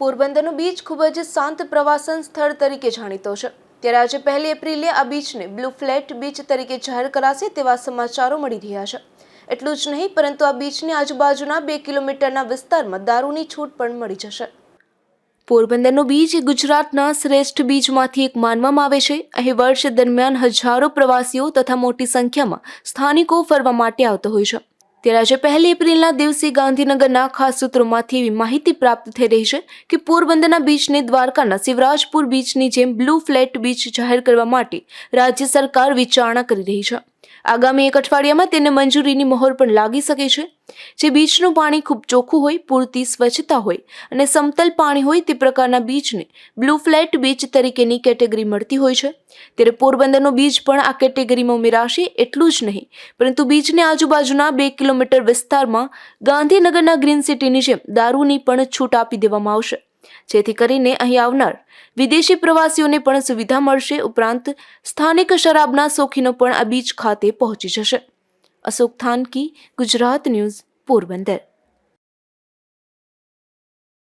પોરબંદરનું beach ખૂબ જ શાંત પ્રવાસન સ્થળ તરીકે જાણીતો છે. ત્યારે આજે પહેલી એપ્રિલે આ બીચને બ્લુ ફ્લેટ બીચ તરીકે જાહેર કરાશે તેવા સમાચારો મળી રહ્યા છે. એટલું જ નહીં, પરંતુ આ બીચની આજુબાજુના બે કિલોમીટરના વિસ્તારમાં દારૂની છૂટ પણ મળી જશે. પોરબંદરનો બીચ ગુજરાતના શ્રેષ્ઠ બીચમાંથી એક માનવામાં આવે છે. અહીં વર્ષ દરમિયાન હજારો પ્રવાસીઓ તથા મોટી સંખ્યામાં સ્થાનિકો ફરવા માટે આવતો હોય છે. ત્યારે આજે પહેલી એપ્રિલના દિવસે ગાંધીનગરના ખાસ સૂત્રોમાંથી એવી માહિતી પ્રાપ્ત થઈ રહી છે કે પોરબંદરના બીચને દ્વારકાના શિવરાજપુર બીચની જેમ બ્લુ ફ્લેટ બીચ જાહેર કરવા માટે રાજ્ય સરકાર વિચારણા કરી રહી છે. આગામી એક અઠવાડિયામાં તેને મંજૂરીની મહોર પણ લાગી શકે છે. જે બીચનું પાણી ખૂબ ચોખ્ખું હોય, પૂરતી સ્વચ્છતા હોય અને સમતલ પાણી હોય તે પ્રકારના બીચને બ્લુ ફ્લેટ બીચ તરીકેની કેટેગરી મળતી હોય છે. ત્યારે પોરબંદરનો બીચ પણ આ કેટેગરીમાં ઉમેરાશે એટલું જ નહીં, પરંતુ બીચની આજુબાજુના બે કિલોમીટર વિસ્તારમાં ગાંધીનગરના ગ્રીન સિટીની જેમ દારૂની પણ છૂટ આપી દેવામાં આવશે. જેથી કરીને અહીં આવનાર વિદેશી પ્રવાસીઓને પણ સુવિધા મળશે. ઉપરાંત સ્થાનિક શરાબના શોખીનો પણ આ બીચ ખાતે પહોંચી જશે. અશોક થાનકી, ગુજરાત ન્યૂઝ પોરબંદર.